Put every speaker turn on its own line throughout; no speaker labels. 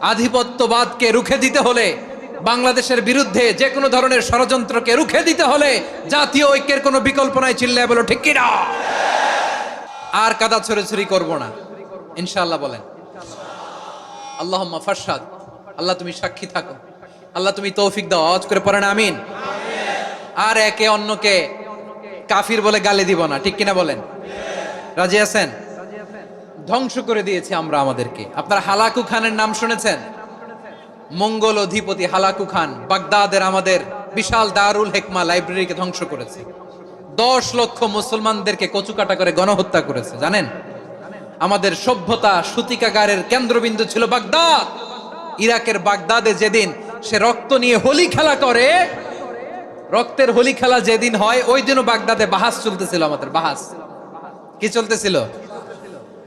আধিপত্যবাদকে রুখে দিতে হলে, বাংলাদেশের বিরুদ্ধে যে কোনো ধরনের ষড়যন্ত্রকে রুখে দিতে হলে জাতীয় ঐক্যের কোনো বিকল্প নাই চিল্লায় বলো, ঠিক কিনা? আর কাদা ছড়াছড়ি করব না। ইনশাআল্লাহ বলেন। আল্লাহ ফারসাদ আল্লাহ তুমি সাক্ষী থাকো। আল্লাহ তুমি তৌফিক দাও। আওয়াজ করে পড়েন, আমিন। আর একে অন্যকে কাফির বলে গালি দিব না। ঠিক কিনা বলেন? রাজি আছেন? ধ্বংস করে দিয়েছে আমরা আমাদেরকে। আপনারা হালাকু খানের নাম শুনেছেন? মঙ্গল অধিপতি হালাকু খান বাগদাদের আমাদের বিশাল দারুল হেকমা লাইব্রেরিকে ধ্বংস করেছে। দশ লক্ষ মুসলমানদেরকে কচুকাটা করে গণহত্যা করেছে, জানেন? আমাদের সভ্যতা সূতিকাগারের কেন্দ্রবিন্দু ছিল বাগদাদ। ইরাকের বাগদাদে যেদিন সে রক্ত নিয়ে হোলি খেলা করে, রক্তের হোলি খেলা যেদিন হয়, ওই দিনও বাগদাদে বাহাস চলতেছিল আমাদের, বাহাস। কি চলতেছিল?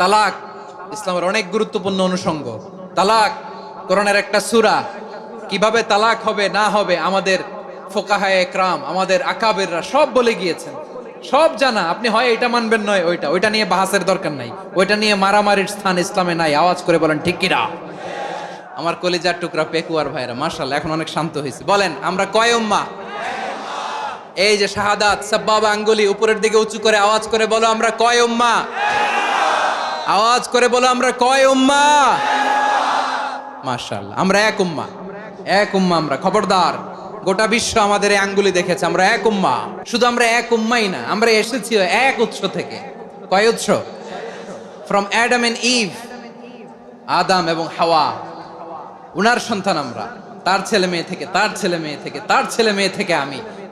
তালাক ইসলামের অনেক গুরুত্বপূর্ণ অনুষঙ্গ। তালাক কোরআনের একটা সূরা। কীভাবে তালাক হবে, না হবে, আমাদের ফোকাহায় একরাম, আমাদের আকাবেররা সব বলে গিয়েছেন। সব জানা, আপনি হয় এটা মানবেন, নয় ওইটা। ওইটা নিয়ে বাহাসের দরকার নাই। ওইটা নিয়ে মারামারির স্থান ইসলামে নাই। আওয়াজ করে বলেন, ঠিক কিনা আমার কলিজার টুকরা পেকুয়ার ভাইরা মার্শাল এখন অনেক শান্ত হয়েছে। বলেন, আমরা কয় উম্মা? এই যে শাহাদাত, সাব্বাব আঙ্গুলি উপরের দিকে উঁচু করে আওয়াজ করে বলো, আমরা কয় উম্মা? আওয়াজ করে বলো, আমরা কয় উম্মা? মার্শাল আমরা এক উম্মা। এক উম্মা আমরা, খবরদার। গোটা বিশ্ব আমাদের এই আঙ্গুলি দেখেছে, আমরা এক উম্মা। শুধু আমরা এক উম্মাই না, আমরা এসেছি এক উৎস থেকে। কয় উৎস? ফ্রম অ্যাডাম এন্ড ইভ আদাম এবং হাওয়া। উনার সন্তান আমরা, তার ছেলে মেয়ে থেকে, তার ছেলে মেয়ে থেকে, তার ছেলে মেয়ে থেকে আমি।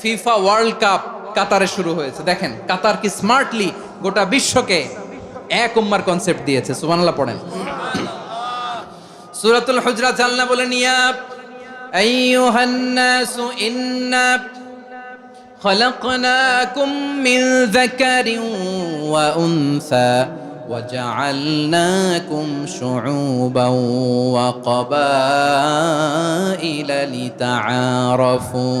ফিফা ওয়ার্ল্ড কাপ কাতারে শুরু হয়েছে দেখেন কাতার কি স্মার্টলি গোটা বিশ্বকে এক উম্মার কনসেপ্ট দিয়েছে সুবহানাল্লাহ পড়েন সুরাতুল হুজরাত আল্লাহ বলেন ইয়া আইয়ুহান নাসু ইন্না خلقناكم من ذكر وأنثى وجعلناكم شعوبا وقبائل لتعارفوا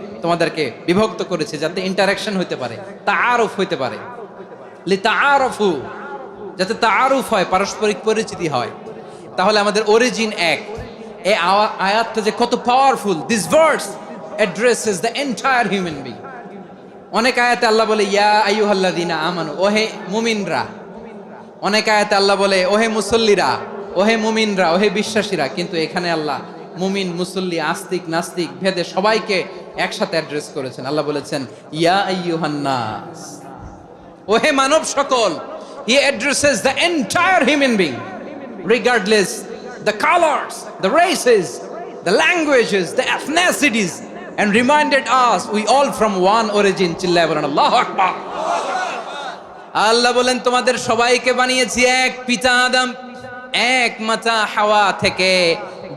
তোমাদেরকে বিভক্ত করেছে যাতে ইন্টারাকশন হইতে পারে তা আরফ হইতে পারে। তাআরুফু যাতে তাআরুফ হয়, পারস্পরিক পরিচিতি হয়। তাহলে আমাদের অরিজিন এক। আওয়া- আয়াতটা যে কত powerful this verse addresses the entire human being অনেক আয়াতে আল্লাহ বলে, ইয়া আইয়ুহাল্লাযিনা আমানু, ওহে মুমিনরা। অনেক আয়াতে আল্লাহ বলে, ওহে মুসল্লিরা, ওহে মুমিনরা, ওহে বিশ্বাসীরা। কিন্তু এখানে আল্লাহ মুমিন, মুসল্লি, আস্তিক, নাস্তিক, ভেদে সবাইকে একসাথে অ্যাড্রেস করেছেন। আল্লাহ বলেছেন, ইয়া আইয়ুহান্নাস। ওহে মানব সকল, he addresses the entire human being regardless the colours the races the languages the ethnicities and reminded us, we all from one origin, চিল্লায় বলেন, আল্লাহু আকবার। আল্লাহ বলেন, তোমাদের সবাইকে বানিয়েছি এক পিতা আদম, এক মাতা হাওয়া থেকে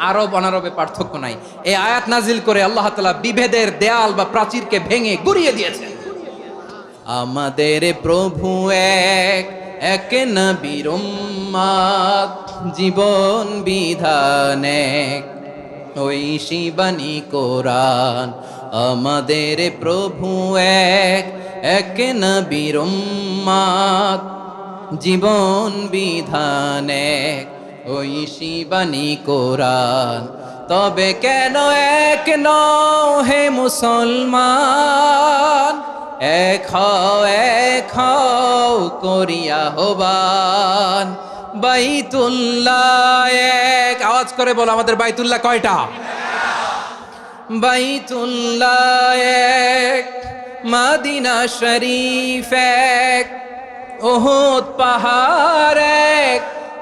আরব অনারবে পার্থক্য নাই। এই আয়াত নাজিল করে আল্লাহ তাআলা বিভেদের দেয়াল বা প্রাচীরকে ভেঙে গুড়িয়ে দিয়েছেন।
আমাদের প্রভু এক এক নবীর জীবন বিধান এক। ওই শিবানী কোরআন, আমাদের প্রভু এক এক নবীর জীবন বিধান এক। ওই শিবানী কোরআন। তবে কেন এক নও হে মুসলমান? এক এক করিয়া হবান বাইতুল্লাহ এক।
আওয়াজ করে বলো আমাদের বাইতুল্লাহ কয়টা?
বাইতুল্লাহ এক। মাদিনা শরীফ এক। ওহুদ পাহাড় এক।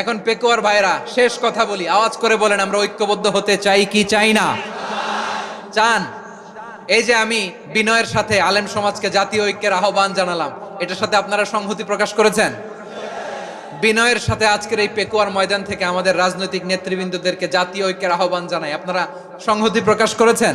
এখন পেকুয়ার ভাইরা শেষ কথা বলি। আওয়াজ করে বলেন, আমরা ঐক্যবদ্ধ হতে চাই কি চাই না? চান? এই যে আমি বিনয়ের সাথে আলেম সমাজকে জাতীয় ঐক্যের আহ্বান জানালাম, এটার সাথে আপনারা সংহতি প্রকাশ করেছেন? বিনয়ের সাথে আজকের এই পেকুয়ার ময়দান থেকে আমাদের রাজনৈতিক নেতৃবৃন্দদেরকে জাতীয় ঐক্যের আহ্বান জানাই। আপনারা সংহতি প্রকাশ করেছেন?